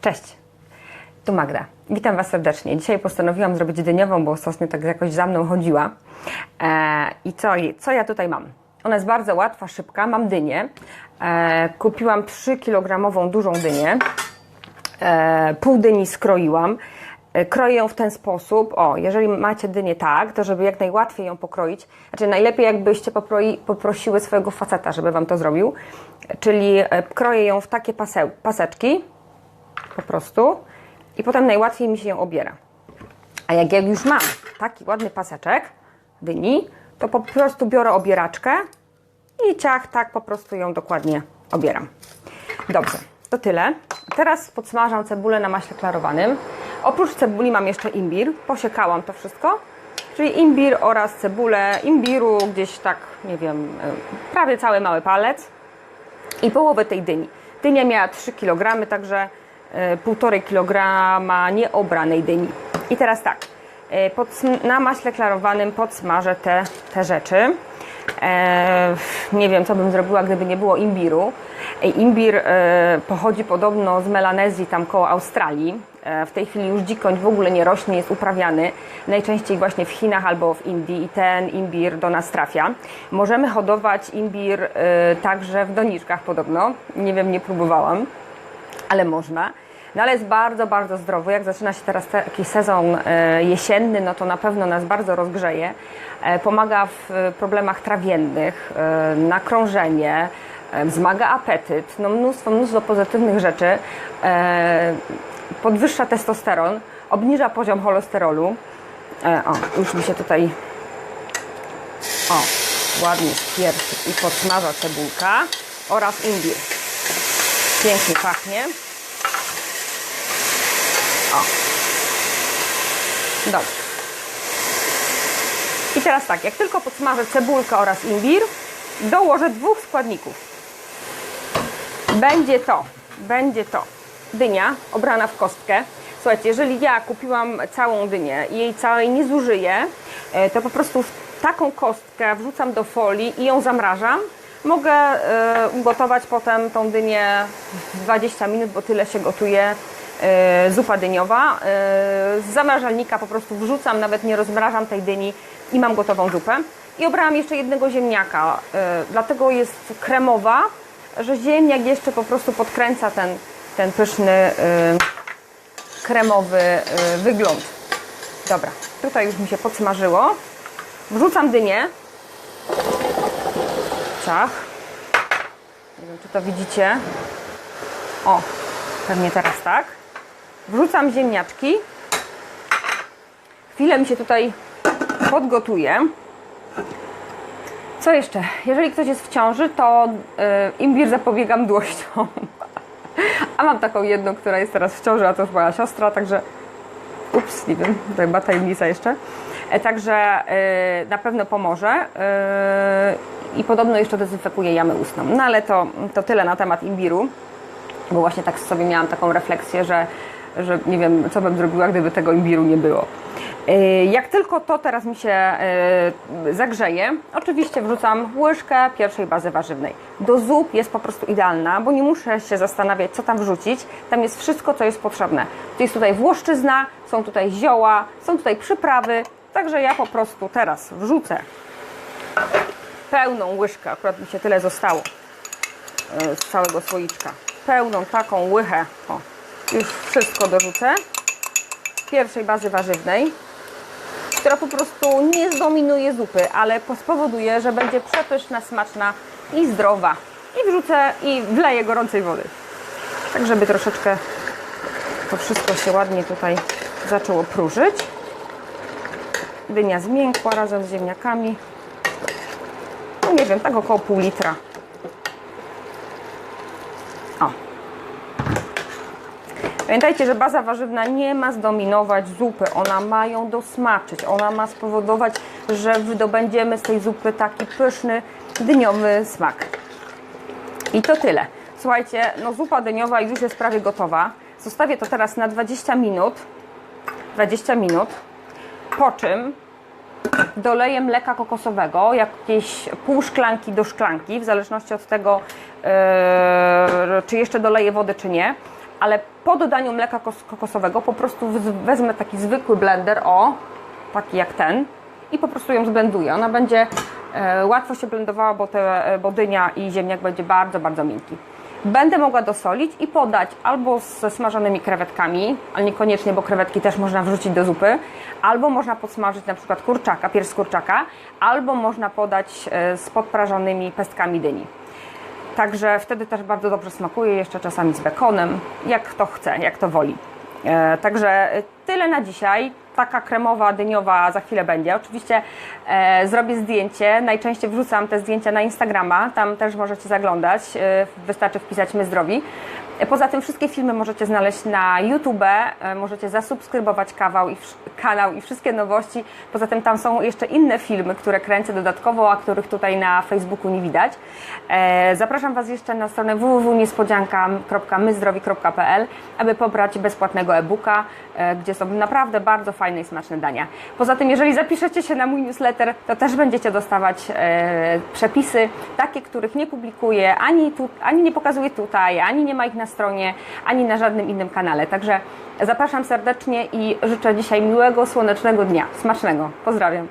Cześć, tu Magda. Witam Was serdecznie. Dzisiaj postanowiłam zrobić dyniową, bo ostatnio tak jakoś za mną chodziła. E, I co, co ja tutaj mam? Ona jest bardzo łatwa, szybka. Mam dynię. E, kupiłam 3-kilogramową dużą dynię. E, pół dyni skroiłam. Kroję ją w ten sposób. O, jeżeli macie dynię tak, to żeby jak najłatwiej ją pokroić, znaczy najlepiej jakbyście poproi, poprosiły swojego faceta, żeby Wam to zrobił. Czyli kroję ją w takie paseł, paseczki, po prostu i potem najłatwiej mi się ją obiera. A jak, jak już mam taki ładny paseczek dyni, to po prostu biorę obieraczkę i ciach, tak po prostu ją dokładnie obieram. Dobrze, to tyle. Teraz podsmażam cebulę na maśle klarowanym. Oprócz cebuli mam jeszcze imbir. Posiekałam to wszystko. Czyli imbir oraz cebulę. Imbiru gdzieś tak, nie wiem, y, prawie cały mały palec i połowę tej dyni. Dynia miała 3 kg, także e, 1,5 kg nieobranej dyni. I teraz tak, e, na maśle klarowanym podsmażę te, te rzeczy. E, nie wiem, co bym zrobiła, gdyby nie było imbiru. E, Imbir e, pochodzi podobno z Melanezji, tam koło Australii. E, w tej chwili już dzikoń w ogóle nie rośnie, jest uprawiany najczęściej właśnie w Chinach albo w Indii i ten imbir do nas trafia. Możemy hodować imbir e, także w doniczkach podobno. Nie wiem, nie próbowałam, ale można. No ale jest bardzo, bardzo zdrowy. Jak zaczyna się teraz taki sezon e, jesienny, no to na pewno nas bardzo rozgrzeje. E, Pomaga w e, problemach trawiennych, na krążenie, wzmaga apetyt, no mnóstwo, mnóstwo pozytywnych rzeczy. Podwyższa testosteron, obniża poziom cholesterolu. O, już mi się tutaj o, ładnie pierwszy i podsmaża cebulka oraz imbir. Pięknie pachnie. O. Dobrze. I teraz tak, jak tylko podsmażę cebulkę oraz imbir, dołożę dwóch składników. Będzie to, będzie to dynia obrana w kostkę. Słuchajcie, jeżeli ja kupiłam całą dynię i jej całej nie zużyję, e, to po prostu taką kostkę wrzucam do folii i ją zamrażam. Mogę e, ugotować potem tą dynię w 20 minut, bo tyle się gotuje e, zupa dyniowa. E, z zamrażalnika po prostu wrzucam, nawet nie rozmrażam tej dyni i mam gotową zupę. I obrałam jeszcze jednego ziemniaka, dlatego jest kremowa, że ziemniak jeszcze po prostu podkręca ten, ten pyszny kremowy wygląd. Dobra, tutaj już mi się podsmażyło. Wrzucam dynię. Ciach. Nie wiem, czy to widzicie. O, pewnie teraz tak. Wrzucam ziemniaczki. Chwilę mi się tutaj podgotuje. Co jeszcze? Jeżeli ktoś jest w ciąży, to y, imbir zapobiega mdłością. A mam taką jedną, która jest teraz w ciąży, a to jest moja siostra, także ups, nie wiem, to chyba tajemnica jeszcze. E, Także e, na pewno pomoże e, i podobno jeszcze dezynfekuje jamę ustną. No ale to, to tyle na temat imbiru, bo właśnie tak sobie miałam taką refleksję, że, że nie wiem, co bym zrobiła, gdyby tego imbiru nie było. E, Jak tylko to teraz mi się e, zagrzeje, oczywiście wrzucam łyżkę pierwszej bazy warzywnej. Do zup jest po prostu idealna, bo nie muszę się zastanawiać, co tam wrzucić. Tam jest wszystko, co jest potrzebne. To jest tutaj włoszczyzna, są tutaj zioła, są tutaj przyprawy, także ja po prostu teraz wrzucę pełną łyżkę, akurat mi się tyle zostało e, z całego słoiczka. Pełną taką łychę, o, już wszystko dorzucę pierwszej bazy warzywnej, która po prostu nie zdominuje zupy, ale spowoduje, że będzie przepyszna, smaczna i zdrowa. I wrzucę i wleję gorącej wody. Tak, żeby troszeczkę to wszystko się ładnie tutaj zaczęło próżyć. Dynia zmiękła razem z ziemniakami. Wiem, tak około pół litra. O, Pamiętajcie, że baza warzywna nie ma zdominować zupy, ona ma ją dosmaczyć, ona ma spowodować, że wydobędziemy z tej zupy taki pyszny, dyniowy smak. I to tyle. Słuchajcie, no zupa dyniowa już jest prawie gotowa. Zostawię to teraz na 20 minut. 20 minut. Po czym doleję mleka kokosowego, jakieś pół szklanki do szklanki, w zależności od tego, yy, czy jeszcze doleję wody, czy nie. ale po dodaniu mleka kos- kokosowego po prostu wezmę taki zwykły blender, o, taki jak ten i po prostu ją zblenduję. Ona będzie e, łatwo się blendowała, bo, te, e, bo dynia i ziemniak będzie bardzo, bardzo miękki. Będę mogła dosolić i podać albo ze smażonymi krewetkami, ale niekoniecznie, bo krewetki też można wrzucić do zupy, albo można podsmażyć na przykład kurczaka, pierś z kurczaka, albo można podać e, z podprażonymi pestkami dyni. Także wtedy też bardzo dobrze smakuje, jeszcze czasami z bekonem, jak kto chce, jak to woli. E, także e, tyle na dzisiaj. Taka kremowa, dyniowa za chwilę będzie. Oczywiście e, zrobię zdjęcie. Najczęściej wrzucam te zdjęcia na Instagrama. Tam też możecie zaglądać. E, wystarczy wpisać My Zdrowi. Poza tym wszystkie filmy możecie znaleźć na YouTube. E, możecie zasubskrybować kawał i kanał i wszystkie nowości. Poza tym tam są jeszcze inne filmy, które kręcę dodatkowo, a których tutaj na Facebooku nie widać. E, zapraszam Was jeszcze na stronę www.niespodzianka.myzdrowi.pl, aby pobrać bezpłatnego e-booka, e, gdzie są naprawdę bardzo fajne i smaczne dania. Poza tym, jeżeli zapiszecie się na mój newsletter, to też będziecie dostawać przepisy, takie, których nie publikuję, ani, tu, ani nie pokazuję tutaj, ani nie ma ich na stronie, ani na żadnym innym kanale. Także zapraszam serdecznie i życzę dzisiaj miłego, słonecznego dnia. Smacznego. Pozdrawiam.